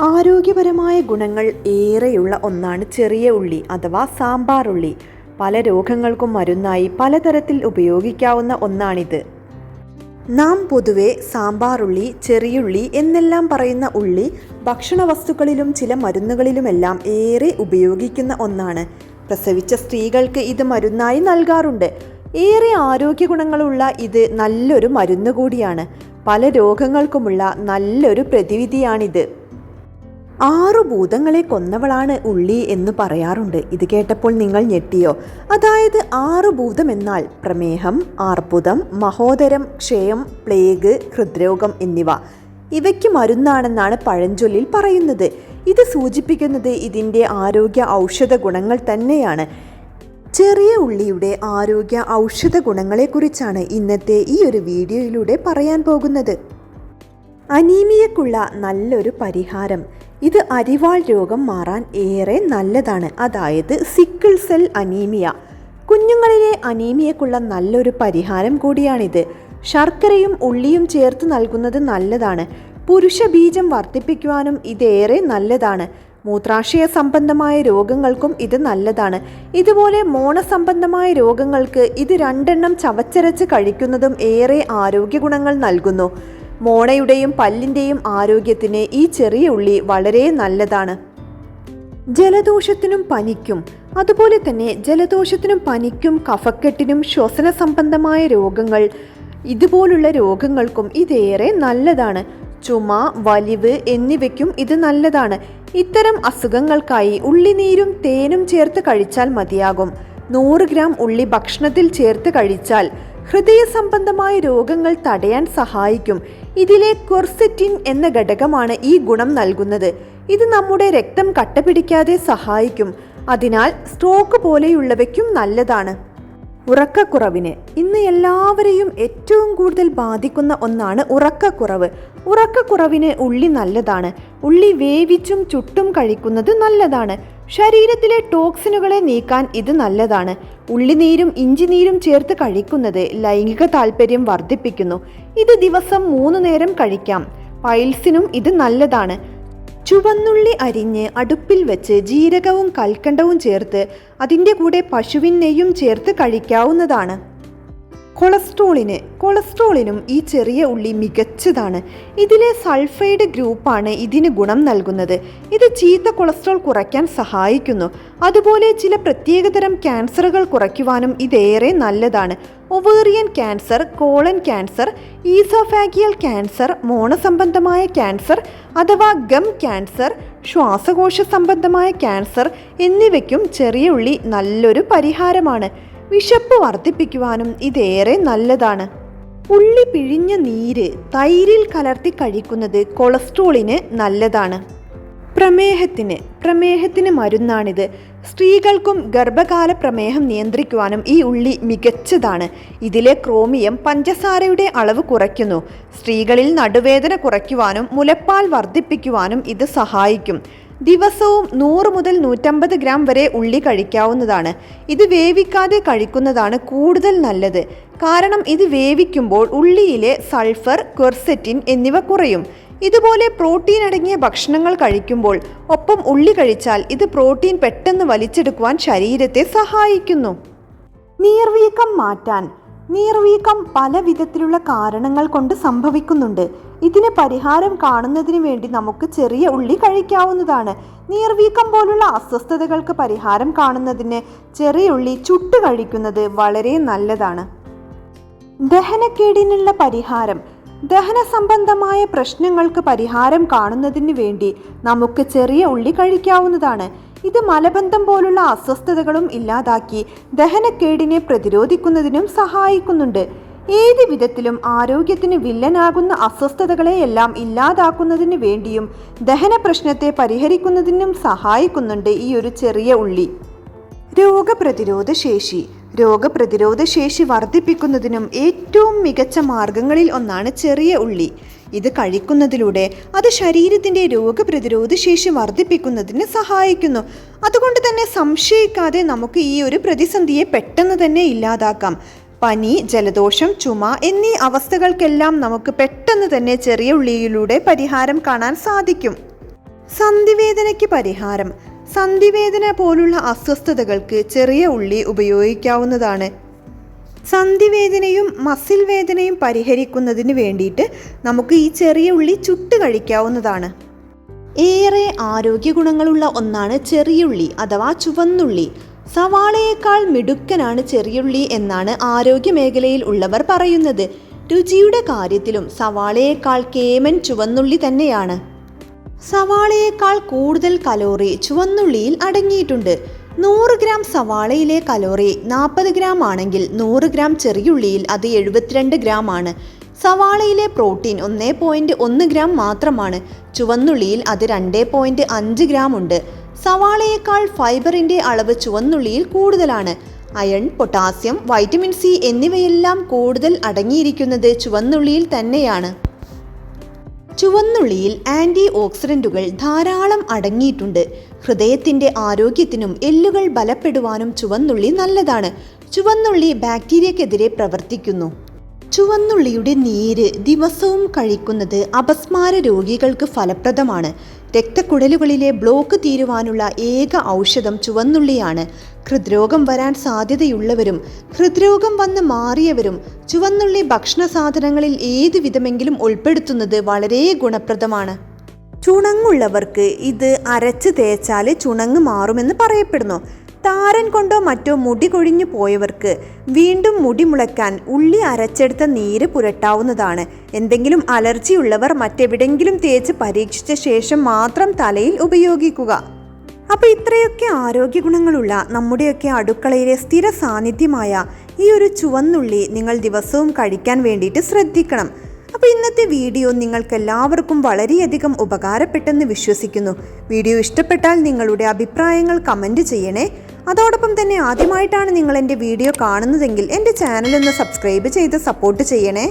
ആരോഗ്യപരമായ ഗുണങ്ങൾ ഏറെയുള്ള ഒന്നാണ് ചെറിയ ഉള്ളി അഥവാ സാമ്പാർ ഉള്ളി. പല രോഗങ്ങൾക്കും മരുന്നായി പലതരത്തിൽ ഉപയോഗിക്കാവുന്ന ഒന്നാണിത്. നാം പൊതുവെ സാമ്പാറുള്ളി ചെറിയുള്ളി എന്നെല്ലാം പറയുന്ന ഉള്ളി ഭക്ഷണ വസ്തുക്കളിലും ചില മരുന്നുകളിലുമെല്ലാം ഏറെ ഉപയോഗിക്കുന്ന ഒന്നാണ്. പ്രസവിച്ച സ്ത്രീകൾക്ക് ഇത് മരുന്നായി നൽകാറുണ്ട്. ഏറെ ആരോഗ്യ ഗുണങ്ങളുള്ള ഇത് നല്ലൊരു മരുന്ന് കൂടിയാണ്. പല രോഗങ്ങൾക്കുമുള്ള നല്ലൊരു പ്രതിവിധിയാണിത്. ആറു ഭൂതങ്ങളെ കൊന്നവളാണ് ഉള്ളി എന്ന് പറയാറുണ്ട്. ഇത് കേട്ടപ്പോൾ നിങ്ങൾ ഞെട്ടിയോ? അതായത് ആറു ഭൂതം എന്നാൽ പ്രമേഹം ആർബുദം മഹോദരം ക്ഷയം പ്ലേഗ് ഹൃദ്രോഗം എന്നിവ. ഇവയ്ക്ക് മരുന്നാണെന്നാണ് പഴഞ്ചൊല്ലിൽ പറയുന്നത്. ഇത് സൂചിപ്പിക്കുന്നത് ഇതിന്റെ ആരോഗ്യ ഔഷധ ഗുണങ്ങൾ തന്നെയാണ്. ചെറിയ ഉള്ളിയുടെ ആരോഗ്യ ഔഷധ ഗുണങ്ങളെക്കുറിച്ചാണ് ഇന്നത്തെ ഈ ഒരു വീഡിയോയിലൂടെ പറയാൻ പോകുന്നത്. അനീമിയക്കുള്ള നല്ലൊരു പരിഹാരം. ഇത് അരിവാൾ രോഗം മാറാൻ ഏറെ നല്ലതാണ്. അതായത് സിക്കിൾ സെൽ അനീമിയ കുഞ്ഞുങ്ങളിലെ അനീമിയക്കുള്ള നല്ലൊരു പരിഹാരം കൂടിയാണിത്. ശർക്കരയും ഉള്ളിയും ചേർത്ത് നൽകുന്നത് നല്ലതാണ്. പുരുഷ ബീജം വർദ്ധിപ്പിക്കുവാനും ഇതേറെ നല്ലതാണ്. മൂത്രാശയ സംബന്ധമായ രോഗങ്ങൾക്കും ഇത് നല്ലതാണ്. ഇതുപോലെ മോണസംബന്ധമായ രോഗങ്ങൾക്ക് ഇത് രണ്ടെണ്ണം ചവച്ചരച്ച് കഴിക്കുന്നതും ഏറെ ആരോഗ്യ ഗുണങ്ങൾ നൽകുന്നു. മോണയുടെയും പല്ലിന്റെയും ആരോഗ്യത്തിന് ഈ ചെറിയ ഉള്ളി വളരെ നല്ലതാണ്. ജലദോഷത്തിനും പനിക്കും അതുപോലെ തന്നെ ജലദോഷത്തിനും പനിക്കും കഫക്കെട്ടിനും ശ്വസന സംബന്ധമായ രോഗങ്ങൾ ഇതുപോലുള്ള രോഗങ്ങൾക്കും ഇതേറെ നല്ലതാണ്. ചുമ വലിവ് എന്നിവയ്ക്കും ഇത് നല്ലതാണ്. ഇത്തരം അസുഖങ്ങൾക്കായി ഉള്ളിനീരും തേനും ചേർത്ത് കഴിച്ചാൽ മതിയാകും. നൂറ് ഗ്രാം ഉള്ളി ഭക്ഷണത്തിൽ ചേർത്ത് കഴിച്ചാൽ ഹൃദയ സംബന്ധമായ രോഗങ്ങൾ തടയാൻ സഹായിക്കും. ഇതിലെ കൊർസെറ്റിൻ എന്ന ഘടകമാണ് ഈ ഗുണം നൽകുന്നത്. ഇത് നമ്മുടെ രക്തം കട്ടപിടിക്കാതെ സഹായിക്കും. അതിനാൽ സ്ട്രോക്ക് പോലെയുള്ളവയ്ക്കും നല്ലതാണ്. ഉറക്കക്കുറവിന് ഇന്ന് എല്ലാവരെയും ഏറ്റവും കൂടുതൽ ബാധിക്കുന്ന ഒന്നാണ് ഉറക്കക്കുറവ്. ഉറക്കക്കുറവിന് ഉള്ളി നല്ലതാണ്. ഉള്ളി വേവിച്ചും ചുട്ടും കഴിക്കുന്നത് നല്ലതാണ്. ശരീരത്തിലെ ടോക്സിനുകളെ നീക്കാൻ ഇത് നല്ലതാണ്. ഉള്ളിനീരും ഇഞ്ചിനീരും ചേർത്ത് കഴിക്കുന്നത് ലൈംഗിക താല്പര്യം വർദ്ധിപ്പിക്കുന്നു. ഇത് ദിവസം മൂന്ന് നേരം കഴിക്കാം. പൈൽസിനും ഇത് നല്ലതാണ്. ചുവന്നുള്ളി അരിഞ്ഞ് അടുപ്പിൽ വെച്ച് ജീരകവും കൽക്കണ്ടവും ചേർത്ത് അതിന്റെ കൂടെ പശുവിൻ നെയ്യും ചേർത്ത് കഴിക്കാവുന്നതാണ്. കൊളസ്ട്രോളിന് കൊളസ്ട്രോളിനും ഈ ചെറിയ ഉള്ളി മികച്ചതാണ്. ഇതിലെ സൾഫൈഡ് ഗ്രൂപ്പാണ് ഇതിന് ഗുണം നൽകുന്നത്. ഇത് ചീത്ത കൊളസ്ട്രോൾ കുറയ്ക്കാൻ സഹായിക്കുന്നു. അതുപോലെ ചില പ്രത്യേകതരം ക്യാൻസറുകൾ കുറയ്ക്കുവാനും ഇതേറെ നല്ലതാണ്. Ovarian cancer colon cancer oesophageal cancer മോണസംബന്ധമായ cancer അഥവാ ഗം ക്യാൻസർ ശ്വാസകോശ സംബന്ധമായ ക്യാൻസർ എന്നിവയ്ക്കും ചെറിയ ഉള്ളി നല്ലൊരു പരിഹാരമാണ്. വിശപ്പ് വർദ്ധിപ്പിക്കുവാനും ഇതേറെ നല്ലതാണ്. ഉള്ളി പിഴിഞ്ഞ നീര് തൈരിൽ കലർത്തി കഴിക്കുന്നത് കൊളസ്ട്രോളിന് നല്ലതാണ്. പ്രമേഹത്തിന് പ്രമേഹത്തിന് മരുന്നാണിത്. സ്ത്രീകൾക്കും ഗർഭകാല പ്രമേഹം നിയന്ത്രിക്കുവാനും ഈ ഉള്ളി മികച്ചതാണ്. ഇതിലെ ക്രോമിയം പഞ്ചസാരയുടെ അളവ് കുറയ്ക്കുന്നു. സ്ത്രീകളിൽ നടുവേദന കുറയ്ക്കുവാനും മുലപ്പാൽ വർദ്ധിപ്പിക്കുവാനും ഇത് സഹായിക്കും. ദിവസവും നൂറ് മുതൽ നൂറ്റമ്പത് ഗ്രാം വരെ ഉള്ളി കഴിക്കാവുന്നതാണ്. ഇത് വേവിക്കാതെ കഴിക്കുന്നതാണ് കൂടുതൽ നല്ലത്. കാരണം ഇത് വേവിക്കുമ്പോൾ ഉള്ളിയിലെ സൾഫർ ക്വെർസെറ്റിൻ എന്നിവ കുറയും. ഇതുപോലെ പ്രോട്ടീൻ അടങ്ങിയ ഭക്ഷണങ്ങൾ കഴിക്കുമ്പോൾ ഒപ്പം ഉള്ളി കഴിച്ചാൽ ഇത് പ്രോട്ടീൻ പെട്ടെന്ന് വലിച്ചെടുക്കുവാൻ ശരീരത്തെ സഹായിക്കുന്നു. നീർവീക്കം മാറ്റാൻ. നീർവീക്കം പല വിധത്തിലുള്ള കാരണങ്ങൾ കൊണ്ട് സംഭവിക്കുന്നുണ്ട്. ഇതിന് പരിഹാരം കാണുന്നതിന് വേണ്ടി നമുക്ക് ചെറിയ ഉള്ളി കഴിക്കാവുന്നതാണ്. നീർവീക്കം പോലുള്ള അസ്വസ്ഥതകൾക്ക് പരിഹാരം കാണുന്നതിന് ചെറിയ ഉള്ളി ചുട്ട് കഴിക്കുന്നത് വളരെ നല്ലതാണ്. ദഹനക്കേടിനുള്ള പരിഹാരം. ദഹന സംബന്ധമായ പ്രശ്നങ്ങൾക്ക് പരിഹാരം കാണുന്നതിന് വേണ്ടി നമുക്ക് ചെറിയ ഉള്ളി കഴിക്കാവുന്നതാണ്. ഇത് മലബന്ധം പോലുള്ള അസ്വസ്ഥതകളും ഇല്ലാതാക്കി ദഹനക്കേടിനെ പ്രതിരോധിക്കുന്നതിനും സഹായിക്കുന്നുണ്ട്. ഏത് വിധത്തിലും ആരോഗ്യത്തിന് വില്ലനാകുന്ന അസ്വസ്ഥതകളെയെല്ലാം ഇല്ലാതാക്കുന്നതിന് വേണ്ടിയും ദഹന പ്രശ്നത്തെ പരിഹരിക്കുന്നതിനും സഹായിക്കുന്നുണ്ട് ഈ ഒരു ചെറിയ ഉള്ളി. രോഗപ്രതിരോധ ശേഷി. രോഗപ്രതിരോധ ശേഷി വർദ്ധിപ്പിക്കുന്നതിനും ഏറ്റവും മികച്ച മാർഗങ്ങളിൽ ഒന്നാണ് ചെറിയ ഉള്ളി. ഇത് കഴിക്കുന്നതിലൂടെ അത് ശരീരത്തിന്റെ രോഗപ്രതിരോധ ശേഷി വർദ്ധിപ്പിക്കുന്നതിന് സഹായിക്കുന്നു. അതുകൊണ്ട് തന്നെ സംശയിക്കാതെ നമുക്ക് ഈ ഒരു പ്രതിസന്ധിയെ പെട്ടെന്ന് തന്നെ ഇല്ലാതാക്കാം. പനി ജലദോഷം ചുമ എന്നീ അവസ്ഥകൾക്കെല്ലാം നമുക്ക് പെട്ടെന്ന് തന്നെ ചെറിയ ഉള്ളിയിലൂടെ പരിഹാരം കാണാൻ സാധിക്കും. സന്ധിവേദനയ്ക്ക് പരിഹാരം. സന്ധിവേദന പോലുള്ള അസ്വസ്ഥതകൾക്ക് ചെറിയ ഉള്ളി ഉപയോഗിക്കാവുന്നതാണ്. സന്ധിവേദനയും മസിൽ വേദനയും പരിഹരിക്കുന്നതിന് വേണ്ടിയിട്ട് നമുക്ക് ഈ ചെറിയ ഉള്ളി ചുട്ട് കഴിക്കാവുന്നതാണ്. ഏറെ ആരോഗ്യ ഗുണങ്ങളുള്ള ഒന്നാണ് ചെറിയുള്ളി അഥവാ ചുവന്നുള്ളി. സവാളയേക്കാൾ മിടുക്കനാണ് ചെറിയുള്ളി എന്നാണ് ആരോഗ്യ മേഖലയിൽ ഉള്ളവർ പറയുന്നത്. രുചിയുടെ കാര്യത്തിലും സവാളയേക്കാൾ കേമൻ ചുവന്നുള്ളി തന്നെയാണ്. സവാളയേക്കാൾ കൂടുതൽ കലോറി ചുവന്നുള്ളിയിൽ അടങ്ങിയിട്ടുണ്ട്. നൂറ് ഗ്രാം സവാളയിലെ കലോറി നാൽപ്പത് ഗ്രാം ആണെങ്കിൽ നൂറ് ഗ്രാം ചെറിയുള്ളിയിൽ അത് എഴുപത്തിരണ്ട് ഗ്രാം ആണ്. സവാളയിലെ പ്രോട്ടീൻ ഒന്നേ പോയിന്റ് ഒന്ന് ഗ്രാം മാത്രമാണ്. ചുവന്നുള്ളിയിൽ അത് രണ്ടേ പോയിന്റ് അഞ്ച് ഗ്രാം ഉണ്ട്. സവാളയേക്കാൾ ഫൈബറിന്റെ അളവ് ചുവന്നുള്ളിയിൽ കൂടുതലാണ്. അയൺ പൊട്ടാസ്യം വൈറ്റമിൻ സി എന്നിവയെല്ലാം കൂടുതൽ അടങ്ങിയിരിക്കുന്നത് ചുവന്നുള്ളിയിൽ തന്നെയാണ്. ചുവന്നുള്ളിയിൽ ആന്റി ഓക്സിഡന്റുകൾ ധാരാളം അടങ്ങിയിട്ടുണ്ട്. ഹൃദയത്തിന്റെ ആരോഗ്യത്തിനും എല്ലുകൾ ബലപ്പെടുവാനും ചുവന്നുള്ളി നല്ലതാണ്. ചുവന്നുള്ളി ബാക്ടീരിയക്കെതിരെ പ്രവർത്തിക്കുന്നു. ചുവന്നുള്ളിയുടെ നീര് ദിവസവും കഴിക്കുന്നത് അപസ്മാര രോഗികൾക്ക് ഫലപ്രദമാണ്. രക്തക്കുഴലുകളിലെ ബ്ലോക്ക് തീരുവാനുള്ള ഏക ഔഷധം ചുവന്നുള്ളിയാണ്. ഹൃദ്രോഗം വരാൻ സാധ്യതയുള്ളവരും ഹൃദ്രോഗം വന്ന് മാറിയവരും ചുവന്നുള്ളി ഭക്ഷണ സാധനങ്ങളിൽ ഏത് വിധമെങ്കിലും ഉൾപ്പെടുത്തുന്നത് വളരെ ഗുണപ്രദമാണ്. ചുണങ്ങുള്ളവർക്ക് ഇത് അരച്ച് തേച്ചാൽ ചുണങ്ങ് മാറുമെന്ന് പറയപ്പെടുന്നു. താരൻ കൊണ്ടോ മറ്റോ മുടി കൊഴിഞ്ഞു പോയവർക്ക് വീണ്ടും മുടി മുളയ്ക്കാൻ ഉള്ളി അരച്ചെടുത്ത നീര് പുരട്ടാവുന്നതാണ്. എന്തെങ്കിലും അലർജി ഉള്ളവർ മറ്റെവിടെങ്കിലും തേച്ച് പരീക്ഷിച്ച ശേഷം മാത്രം തലയിൽ ഉപയോഗിക്കുക. അപ്പോൾ ഇത്രയൊക്കെ ആരോഗ്യ ഗുണങ്ങളുള്ള നമ്മുടെയൊക്കെ അടുക്കളയിലെ സ്ഥിര സാന്നിധ്യമായ ഈ ഒരു ചുവന്നുള്ളി നിങ്ങൾ ദിവസവും കഴിക്കാൻ വേണ്ടിയിട്ട് ശ്രദ്ധിക്കണം. അപ്പോൾ ഇന്നത്തെ വീഡിയോ നിങ്ങൾക്ക് എല്ലാവർക്കും വളരെയധികം ഉപകാരപ്പെട്ടെന്ന് വിശ്വസിക്കുന്നു. വീഡിയോ ഇഷ്ടപ്പെട്ടാൽ നിങ്ങളുടെ അഭിപ്രായങ്ങൾ കമന്റ് ചെയ്യണേ. അതോടൊപ്പം തന്നെ ആദ്യമായിട്ടാണ് നിങ്ങൾ എന്റെ വീഡിയോ കാണുന്നതെങ്കിൽ എന്റെ ചാനലൊന്ന് സബ്സ്ക്രൈബ് ചെയ്ത് സപ്പോർട്ട് ചെയ്യണേ.